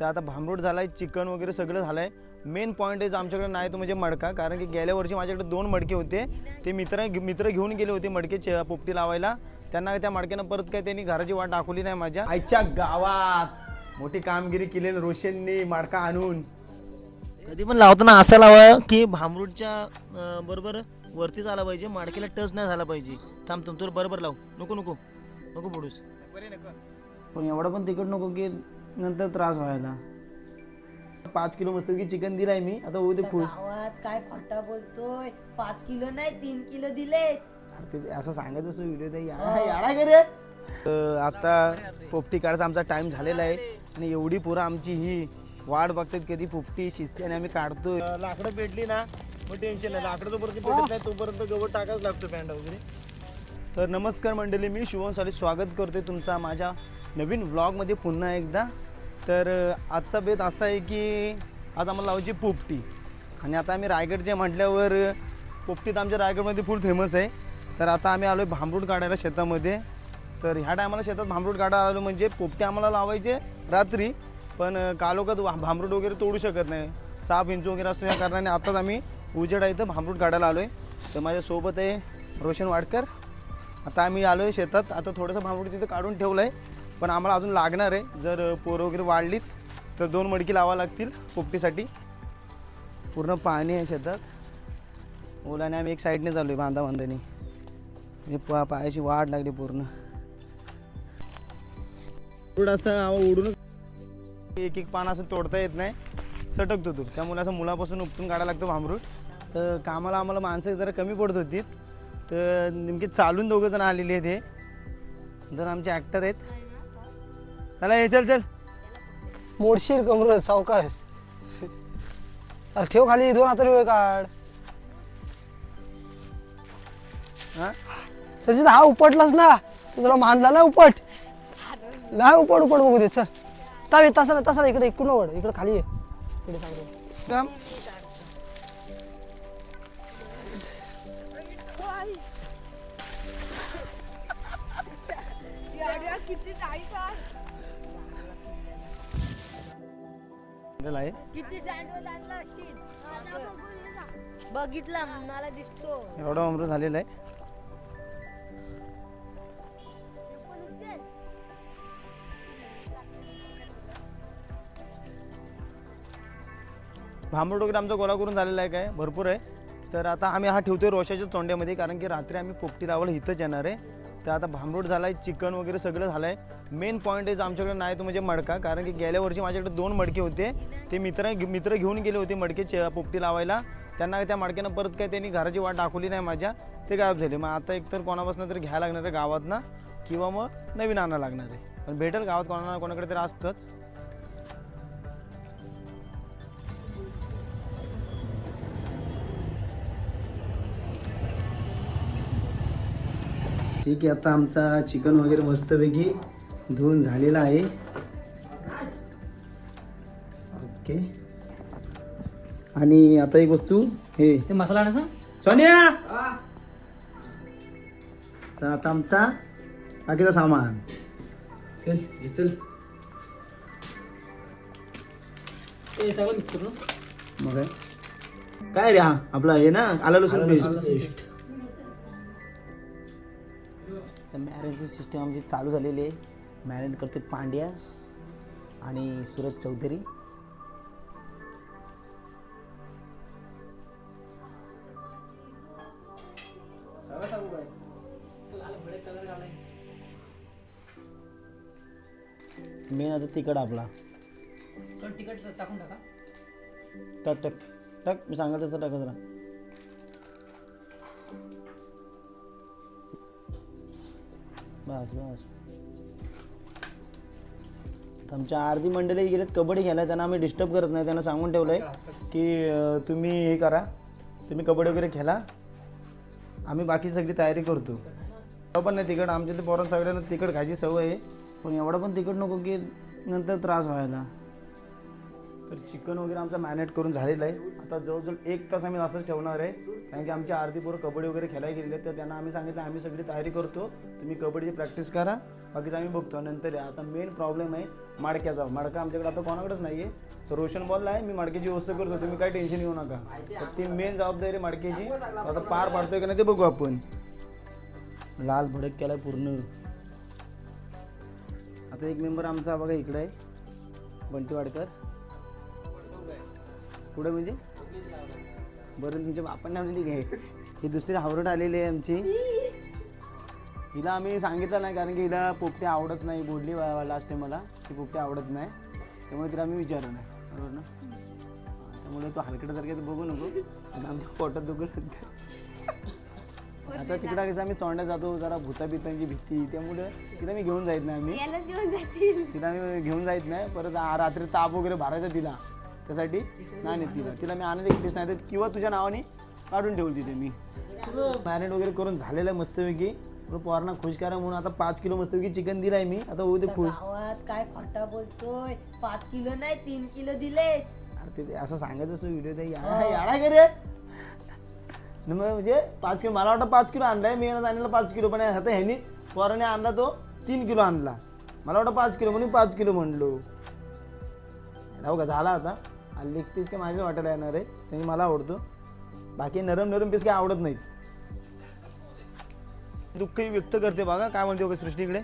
तर आता भांबरूट झालाय चिकन वगैरे सगळं झालंय. मेन पॉईंट आहे आमच्याकडे नाही तो म्हणजे मडका कारण की गेल्या वर्षी माझ्याकडे दोन मडके होते. ते मित्र मित्र घेऊन गेले होते मडके चे- पोपटी लावायला. त्यांना त्या मडक्यानं परत काय त्यांनी घराची वाट दाखवली नाही माझ्या. आईच्या गावात मोठी कामगिरी केलेली रोशननी मडका आणून. कधी पण लावताना असं लावा की भांबरूटच्या बरोबर वरतीच आला पाहिजे मडक्याला टच नाही झाला पाहिजे. थांब थांब तुला बरोबर लाव. नको नको. नको पडूस पण एवढा पण तिकट नको की नंतर त्रास व्हायला. पाच किलो मस्त की चिकन दिलाय मी आता होऊ दे गावात काय खोटा बोलतोय? पाच किलो नाही तीन किलो दिलेस. अरे ते असं सांगत असतो व्हिडिओ ते याडा याडा के रे. अं, आता पोपटी काढायचा आमचा टाइम झालेला आहे आणि एवढी पोरं आमची ही वाट बघतात कधी पोपटी शिजते आणि आम्ही काढतोय. लाकडं पेटली ना मग टेन्शन नाही. लाकडं जोपर्यंत पेटत नाही तोपर्यंत गवत टाकाच लागतो पॅन्ट वगैरे तर नमस्कार मंडळी मी शुभम साली स्वागत करते तुमचा माझ्या नवीन व्लॉगमध्ये पुन्हा एकदा. तर आजचा बेत असा आहे की आज आम्हाला लावायची पोपटी. आणि आता आम्ही रायगडचे म्हटल्यावर पोपटी तर आमच्या रायगडमध्ये फुल फेमस आहे. तर आता आम्ही आलो आहे भांबरूट काढायला शेतामध्ये. तर ह्या टायमाला शेतात भांबरूट काढायला आलो म्हणजे पोपटी आम्हाला लावायचे रात्री. पण कालोखात भांबरूट वगैरे तोडू शकत नाही. साप इंच वगैरे असतो या कारणाने आताच आम्ही उजेडा इथं भांबरूट काढायला आलो आहे तर माझ्यासोबत आहे रोशन वाडकर. आता आम्ही आलो आहे शेतात. आता थोडंसं भांबरूट तिथं काढून ठेवलं आहे पण आम्हाला अजून लागणार आहे. जर पोरं वगैरे वाढलीत तर दोन मडकी लावा लागतील पोपटीसाठी. पूर्ण पाणी आहे शेतात. ओलाने आम्ही एक साईडने चालू आहे बांधा बांधाने म्हणजे पा पायाची वाढ लागली पूर्ण. थोडासा उडून एक एक पान असं तोडता येत नाही. सटकतो तो. त्यामुळे असं मुलापासून उपटून काढायला लागतो भांबरूट तर कामाला आम्हाला माणसं जरा कमी पडत होती तर नेमके चालून दोघं जण आलेले आहेत हे. जर आमचे ॲक्टर आहेत. चला हे चल चल. मोडशील कमर सावकाश अरे ठेव खाली दोन हाताने वेळ काढ. हां? सचिन हा उपटलास ना? तू तुला मानला ना उपट? नाही उपट उपट बघू दे चल. तावे तसं ना तसं ना इकडे इकडून वळ इकडे खाली ये. इकडे आपल्याला आहे. किती सँडविच आणला असशील? बघितला मला दिसतो. एवढा अमृत झालेला आहे. भांबरूट वगैरे आमचा गोळा करून झालेला आहे काय? भरपूर आहे. तर आता आम्ही हा ठेवतोय रोशाच्या तोंड्यामध्ये कारण की रात्री आम्ही पोपटी लावायला इथंच येणार आहे. तर आता भांबरूट झाला आहे चिकन वगैरे सगळं झालं आहे मेन पॉईंट आहे आमच्याकडे नाही तो म्हणजे मडका कारण की गेल्या वर्षी माझ्याकडे दोन मडके होते. ते मित्र मित्र घेऊन गेले होते मडके चे- पोपटी लावायला. त्यांना त्या मडक्यानं परत काय त्यांनी घराची वाट दाखवली नाही माझ्या. ते गायब झाले. मग आता एकतर कोणापासून तरी घ्यायला लागणार आहे गावातनं किंवा मग नवीन आणायला लागणार आहे. पण भेटेल गावात कोणाला कोणाकडे तरी असतंच. ठीक आहे आता आमचा चिकन वगैरे मस्तपैकी धुवून झालेला आहे. ओके. आणि आता एक वस्तू हे. ते मसाला आणायचा सोनिया! तर आता आमचा बाकीचा सामान. चल हे चल. ते सगळं मिक्स करू. मग काय? काय रे हा? आपला हे ना आला लसूण पेस्ट मॅरेजची सिस्टम आमची चालू झालेली आहे मॅरेज करते पांड्या आणि सूरज चौधरी. मेन आता तिकड आपला. तिकट टाकून टाका. टक टक टक मी सांगाल तसं टाकत राहा. बस बस. आमच्या आरती मंडळी गेलेत कबड्डी घ्यायला त्यांना आम्ही डिस्टर्ब करत नाही. त्यांना सांगून ठेवलं आहे की अं, तुम्ही हे करा. तुम्ही कबड्डी वगैरे खेळा. आम्ही बाकी सगळी तयारी करतो. तेव्हा पण नाही तिकड. आमच्या ते पोरांना सगळ्यांना तिकड खायची सवय आहे. पण एवढं पण तिकड नको की नंतर त्रास व्हायला. तर चिकन वगैरे आमचा मॅरिनेट करून झालेलं आहे. आता जवळजवळ एक तास आम्ही असंच ठेवणार आहे. कारण की आमची आरती पोरं कबड्डी वगैरे खेळायला गेलेले आहेत तर त्यांना आम्ही सांगितलं आम्ही सगळी तयारी करतो. तुम्ही कबड्डीची प्रॅक्टिस करा. बाकीचं आम्ही बघतो. नंतर या. आता मेन प्रॉब्लेम आहे माडक्याचा. माडका आमच्याकडे आता कोणाकडेच नाही आहे तर रोशन बॉलला आहे मी माडक्याची व्यवस्था करतो. तुम्ही काही टेन्शन घेऊ नका. तर ती मेन जबाबदारी माडक्याची. आता पार पाडतोय की नाही ते बघू आपण. लाल भडक केलाय पूर्ण. आता एक मेंबर आमचा बघा इकडे आहे बंटी वाडकर. पुढे म्हणजे? बरं तुमच्या बापांना म्हणजे काय ही दुसरी हावरट आलेली आहे आमची. हिला आम्ही सांगितलं नाही कारण की हिला पोपटे आवडत नाही. बोलली लास्ट टाइम मला की पोपटे आवडत नाही. त्यामुळे तिला आम्ही विचारलं नाही. बरोबर ना? त्यामुळे तो हलकड्यासारखे बघू नको. आता आमच्या पोटात दुखून आता तिकडं कसं आम्ही चोंड्यात जातो जरा भूताबितांची भीती. त्यामुळे तिला मी घेऊन जायत नाही आम्ही. तिला मी घेऊन जायत नाही. परत रात्री ताप वगैरे भरायचा तिला. त्यासाठी नाही नेत तिला तिला मी आणत एकटीच नाही. तर किंवा तुझ्या नावाने काढून ठेवली तिथे मी. मॅरिनेट वगैरे करून झालेलं आहे मस्तपैकी. पोरांना खुश करा म्हणून आता पाच किलो मस्तपैकी चिकन दिलाय मी. आता होऊ दे खुश गावात काय खोटा बोलतोय? पाच किलो नाही तीन किलो दिलेस. अरे ते असं सांगायचं असं व्हिडिओ ते याडा याडा का रे. न मग म्हणजे पाच किलो मला वाटतं पाच किलो आणलाय. मी यांना आणलेला पाच किलो पण आता ह्यानी पोराने आणला तो तीन किलो आणला. मला वाटतं पाच किलो म्हणून पाच किलो म्हणलो. हो का? झाला आता. लेग पीस काय माझ्या वाटायला येणार आहे. त्यांनी मला आवडतो. बाकी नरम नरम पीस काय आवडत नाहीत. दुःखही व्यक्त करते बघा. काय म्हणते बघा सृष्टीकडे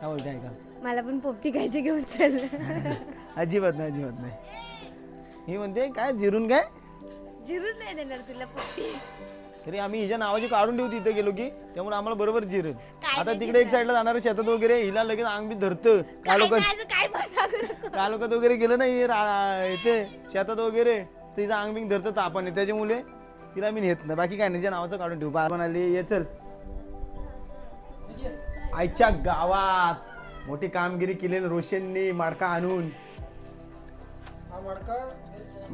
काय बोलते ऐका मला पण पोपटी खायची घेऊन चल अजिबात नाही अजिबात नाही. ही म्हणते काय जिरून काय? जिरून नाही देणार तुला पोपटी. तरी आम्ही हिच्या नावाची काढून ठेवू तिथे गेलो की त्यामुळे आम्हाला बरोबर जिरेल काय आता तिकडे एक साईडला जाणार शेतात वगैरे हिला लगेच अंग बी धरतं. काय लोक माझं काय लोकात वगैरे गेलं नाही रा- इथे शेतात वगैरे. तिचं अंग बिंग धरतं तापाने. त्याच्यामुळे तिला मी नेत नाही. बाकी काय नाही तिच्या नावाचं काढून ठेवू. बार म्हणाली ये चल. आईच्या गावात मोठी कामगिरी केली रोशननी माडका आणून. माडका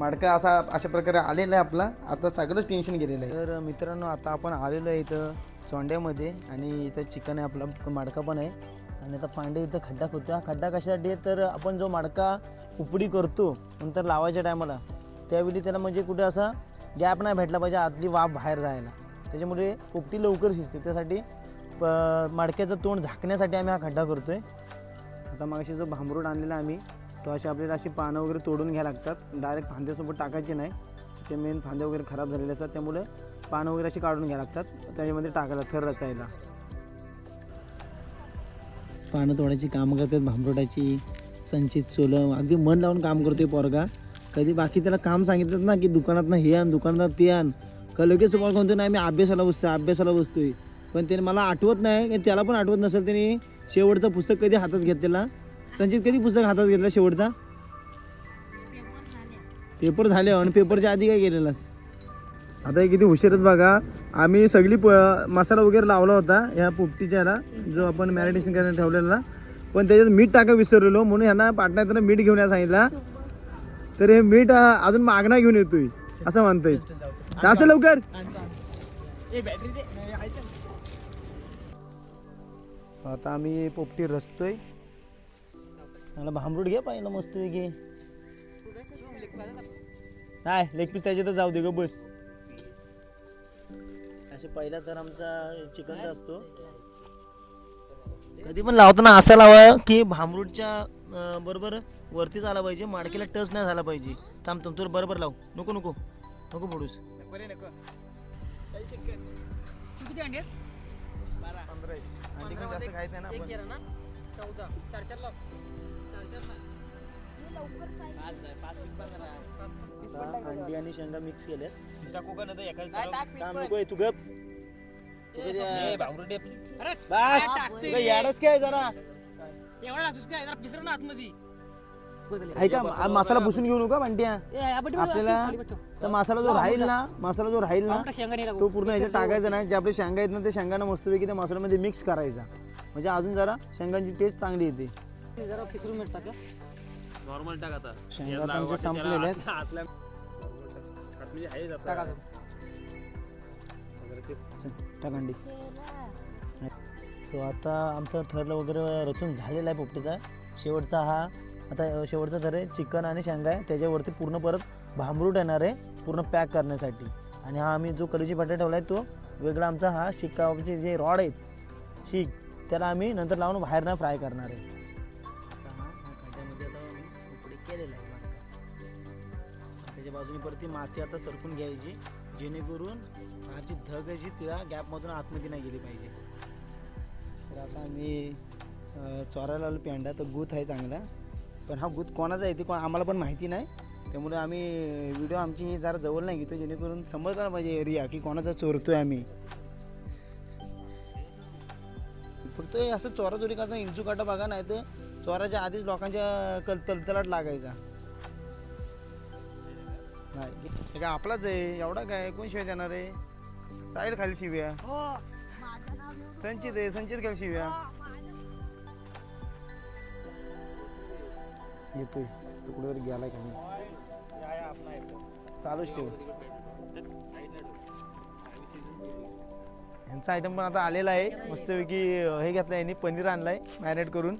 असा अशा प्रकारे आलेला आहे आपला. आता सगळंच टेन्शन गेलेलं आहे. तर मित्रांनो आता आपण आलेलो आहे इथं चोंड्यामध्ये आणि इथं चिकन आहे आपला माडका पण आहे. आणि आता पांडे इथं खड्डा खोदतो हा खड्डा कशासाठी तर आपण जो माडका उपडी करतो नंतर लावायच्या टायमाला त्यावेळी त्याला म्हणजे कुठे असा गॅप नाही भेटला पाहिजे आतली वाफ बाहेर जायला. त्याच्यामुळे उपटी लवकर शिजते. त्यासाठी प माडक्याचं तोंड झाकण्यासाठी आम्ही हा खड्डा करतो आहे आता मागाशी जो भांबरूड आणलेला आम्ही तो अशी आपल्याला अशी पानं वगैरे तोडून घ्या लागतात. डायरेक्ट फांद्यासोबत टाकायचे नाही. जे मेन फांदे वगैरे खराब झालेले असतात त्यामुळे पानं वगैरे अशी काढून घ्या लागतात. त्याच्यामध्ये टाकायला थर रचायला. पानं तोडायची कामं करतात भांबरोटाची संचित सोलम अगदी मन लावून काम करतोय पोरगा. कधी बाकी त्याला काम सांगितलं ना की दुकानात हे आण दुकानात ते आण. का लगेच तुम्हाला म्हणतो नाही मी अभ्यासाला बसतोय अभ्यासाला बसतोय. पण त्याने मला आठवत नाही त्याला पण आठवत नसेल त्याने शेवटचं पुस्तक कधी हातात घेतलेला. संचित कधी पुस्तक हातात घेतलं शेवटचा? पेपर झाले आणि पेपरच्या आधी काय केलेलास? आता हे किती हुशारच बघा. आम्ही सगळी प मसाला वगैरे लावला होता या पोपटीच्या ह्याला जो आपण मॅरिनेशन करायला ठेवलेला. पण त्याच्यात मीठ टाका विसरलेलो म्हणून ह्यांना पाटण्यात मीठ घेऊन या सांगितलं. तर हे मीठ अजून मागणा घेऊन येतोय असं म्हणतोय. असं लवकर. आता आम्ही पोपटी रचतोय. मला भांबरूड घे पाहिलं मस्त घे नाही लेग पीस त्याच्यातच जाऊ दे ग बस. असे पहिला तर आमचा चिकनचा असतो. कधी पण लावताना असं लावा की भांबरूडच्या अं, बरोबर वरतीच आला पाहिजे माडकीला टच नाही झाला पाहिजे. थांब थांब तुला बरोबर लाव. नको नको. नको पडूस अंडी जास्त खायचं ना आपण. आता अंडी आणि शेंगा मिक्स केल्यात काम नको आहे, तू गप याडच काय जरा? ऐका आ- मसाला पुसून घेऊ नका बंट्या. आपल्याला तर मसाला जो राहील ना मसाला जो राहील ना तो पूर्ण ह्याच्यात टाकायचा नाही. जे आपले शेंगा आहेत ना ते शेंगांना मस्तपैकी त्या मसाल्यामध्ये मिक्स करायचा. म्हणजे अजून जरा शेंगांची टेस्ट चांगली येते. नॉर्मल टाक आता. शेंगा आहेत आतल्या म्हणजे आहे टाक सो आता आमचं ठरलं वगैरे रचून झालेला आहे पोपटीचा. शेवटचा हा आता शेवटचा थर आहे चिकन आणि शेंगा आहे. त्याच्यावरती पूर्ण परत भांबरूट येणार आहे पूर्ण पॅक करण्यासाठी. आणि हा आम्ही जो कलीची बटाटा ठेवला आहे तो वेगळा आमचा हा शिकाचे जे रॉड आहेत शीक त्याला आम्ही नंतर लावून बाहेर ना फ्राय करणार आहे. बाजूने परत ती माती आता सरकून घ्यायची जेणेकरून बाहेरची धग आहे जी तिला गॅपमधून आतमध्ये नाही गेली पाहिजे. तर आता आम्ही चोरायला आलो पेंडा तर गुत आहे चांगला. पण हा गुत कोणाचा आहे ते कोण आम्हाला पण माहिती नाही. त्यामुळे आम्ही व्हिडिओ आमची जरा जवळ नाही घेतो जेणेकरून समजलं पाहिजे एरिया की कोणाचा चोरतोय आम्ही. फक्त असं चोरा चोरी करताना इंचू काटा बघा नाही तर चोराच्या आधीच लोकांच्या कल तलतलाट लागायचा. नाही. हे काय आपलाच आहे. एवढा काय? कोण शिव्या देणार आहे. साईल खाली शिव्या. संचित आहे. संचित खाली शिव्या. येतोय. तो कुठेतरी गेलाय का नाही? चालूच ठेव. ह्यांचा आयटम पण आता आलेला आहे. मस्तपैकी अं, हे घेतलं यांनी. पनीर आणलाय. मॅरिनेट करून.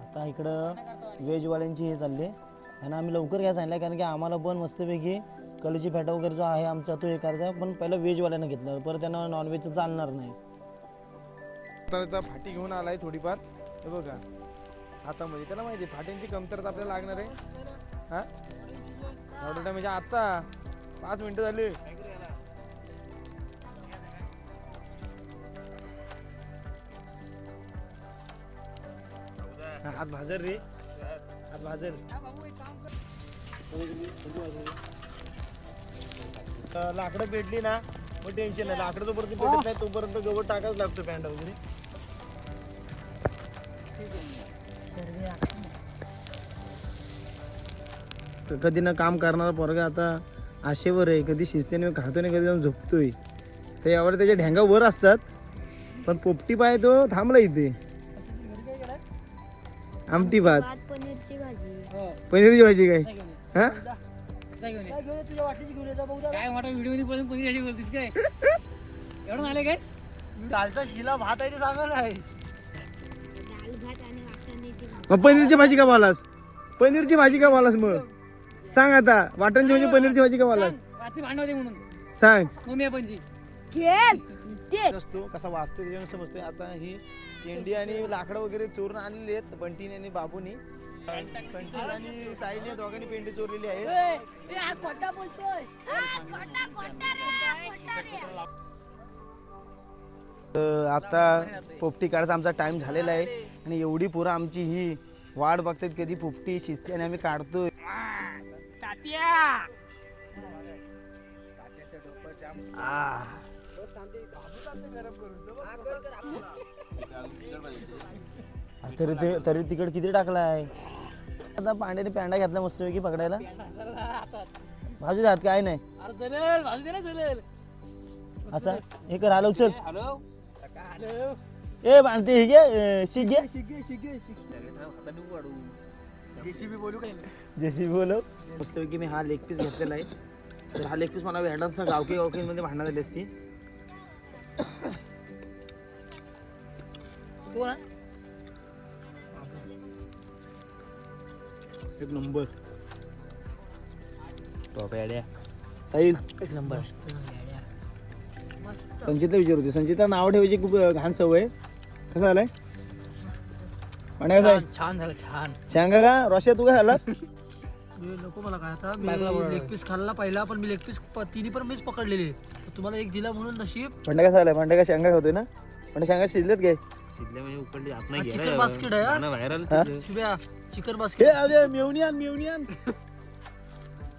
आता इकडं व्हेजवाल्यांची हे चालले आणि आम्ही लवकर घ्या सांगितलं कारण की आम्हाला पण मस्तपैकी कलेची फॅटा वगैरे जो आहे आमचा तो हे करायचा पण पहिलं व्हेजवाल्यानं घेतलं. परत त्यांना नॉनव्हेजचं चालणार नाही. तर आता फाटी घेऊन आलाय थोडीफार. हे बघा. हातामध्ये म्हणजे त्याला माहिती आहे, फाट्यांची कमतरता आपल्याला लागणार आहे. हा? ऑर्डर म्हणजे आता पाच मिनिटं झाली. हात भाजर रे. लाकडं पेटली ना मग टेन्शन नाही. लाकडं जोपर्यंत पेटत नाही तोपर्यंत गवत टाकाच लागतो पॅन्ट वगैरे. तर कधी ना काम करणारा पोरगा आता आशेवर आहे. कधी शिस्तीने खातो नाही कधी जाऊन झोपतोय. तर यावर त्याच्या ढेंगा वर असतात. पण पोपटी पाय तो थांबला इथे. आमटी भात. पनीरची भाजी काय? हा? काय मोठा व्हिडिओमध्ये पण पनीर अशी बोलतीस काय? एवढं आले काय? कालचा शिला भात आहे ते सांगा नाही मग पनीरची भाजी का बोलास? पनीरची भाजी का बोलास मग? सांग आता. वाटणची म्हणजे पनीरची भाजी का रात्री म्हणून. सांग. मम्मी पंची खेळ. ते. असतो कसा वाचतो त्याच्यानं समजतोय. आता ही तेंडी आणि लाकडं वगैरे चोरून आणलेली आहेत बंटीने आणि बाबूनी. संचित आणि साईने दोघांनी पेंडी चोरलेली आहे. खोटा बोलतोय. आता पोपटी काढायचा आमचा टाइम झालेला आहे. आणि एवढी पोरं आमची ही वाट बघतात कधी पोपटी शिजते आणि आम्ही काढतोय. तरी ते तरी तिकड किती टाकलाय? आता पांड्याने पॅन्डा घेतला मस्तपैकी पकडायला. भाजू द्यात काय नाही? असा? हे कर आलो चल. हॅलो. हॅलो. ए बांधते हे घे शिक घे. जेसीबी बोलू काय? जेसी बोलव. मस्तपैकी मी हा लेग पीस घेतलेला आहे. तर हा लेग पीस मला भेटायला गावकी गावकीमध्ये भांडणात आली असती. कोण? एक नंबर. टॉप याड्या साहिल. एक नंबर. संचितला विचार होते संचितला नाव ठेवायची खूप घाण सवय आहे. कसं आलाय? आणि कसं आहे छान झालं छान. सांगा का? रोशा तू काय आलास नको मला काय आता. मी. लेग पीस खाल्ला पहिला पण मी लेग पीस तिन्ही पण मीच पकडलेले. तुम्हाला एक दिला म्हणून नशीब. भांडा कसा आलाय? भांडा का शेंगा खातोय ना? पण शेंगा शिजलेत काय? शिजल्या म्हणजे उकडली. आत हा, चिकन बास्केट आहे हा? शुभ्या. चिकन हे बास्केट अरे मेवणी आण मेवणी आण.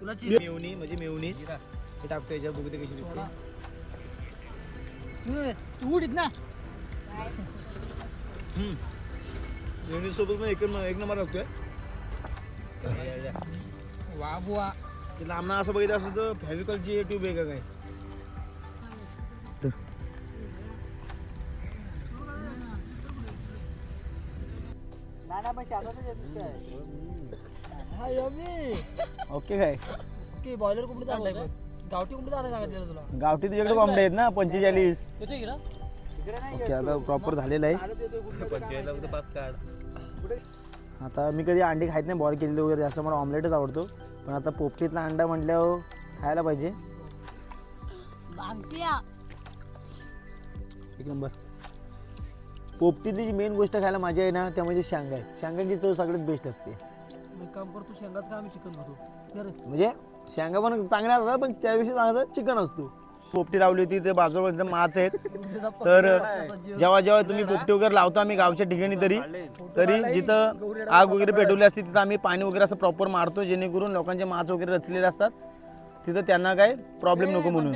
तुला चिकन. मेवणी म्हणजे मेवणी हे टाकतो याच्यात बघू ते कशी दिसते. तू उडीत ना. मेवणी सोबत मग एक एक नंबर लागतोय वा बुवा. ते लांबना असं बघितलं असं तर फॅविकलची ट्यूब आहे का काय? ओके काय ओके बॉयलर कोंबडी आणलाय बघ. गावठी कोंबडी आणायला सांगितलेलं तुला। गावठी तुझ्याकडे कोंबड्या आहेत ना पंचेचाळीस. येतोय की ना ओके आता प्रॉपर झालेलं आहे. आता मी कधी अंडी खात नाही बॉईल केलेली वगैरे जास्त मला ऑमलेटच आवडतो. पण आता पोपटीतला अंडा म्हटल्यावर खायला पाहिजे. भांगत्या एक नंबर. पोपटीतली जी मेन गोष्ट खायला मजा आहे ना त्या म्हणजे शेंगा आहेत. शेंगांची चव सगळ्यात बेस्ट असते. एक काम करतो शेंगाच का आम्ही चिकन खातो. म्हणजे शेंगा पण चांगल्या असतात पण त्याविषयी चांगला चिकन असतो. पोपटी लावली होती ते बाजूला एकदम माच आहेत तर जेव्हा जेव्हा तुम्ही पोपटी वगैरे लावतो आम्ही गावच्या ठिकाणी तरी तरी जिथं आग वगैरे पेटवली असते तिथं आम्ही पाणी वगैरे असं प्रॉपर मारतो जेणेकरून लोकांचे माच वगैरे रचलेले असतात. तिथं त्यांना काय प्रॉब्लेम नको म्हणून.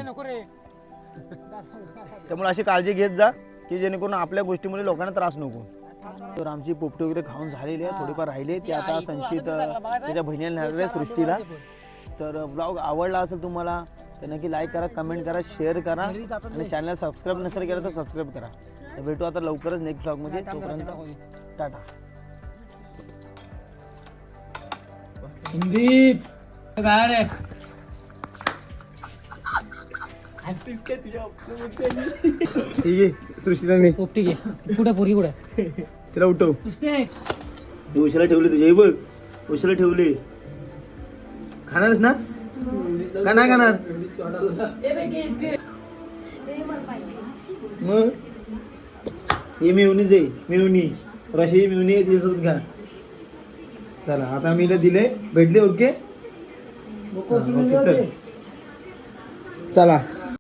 त्यामुळे अशी काळजी घेत जा. की जेणेकरून आपल्या गोष्टीमुळे लोकांना त्रास नको. तर आमची पोपटी वगैरे खाऊन झालेली आहे थोडीफार राहिली. ती आता संचित त्याच्या बहिणीला नेणार आहे सृष्टीला. तर ब्लॉग आवडला असेल तुम्हाला तर नक्की लाईक करा कमेंट करा शेअर करा. आणि चॅनल सबस्क्राईब नसेल केलं तर सबस्क्राईब करा. तर भेटू आता लवकरच नेक्स्ट ब्लॉगमध्ये तोपर्यंत टाटा संदीप बाहेर आहे ठीक आहे सृष्टीला नाही पोपटी घे कुठे पोरी कुठे तिला उठव. आहे. मी उशाला ठेवली तुझ्या हे बघ. उशाला ठेवली. खाणारच ना? का नाही खाणार मग? हे मिळवणीच आहे मिळवणी रशी मिळवणी आहे तिच्यासोबत घ्या चला आता मी हिला दिले. भेटले ओके? ओके, चल. चला.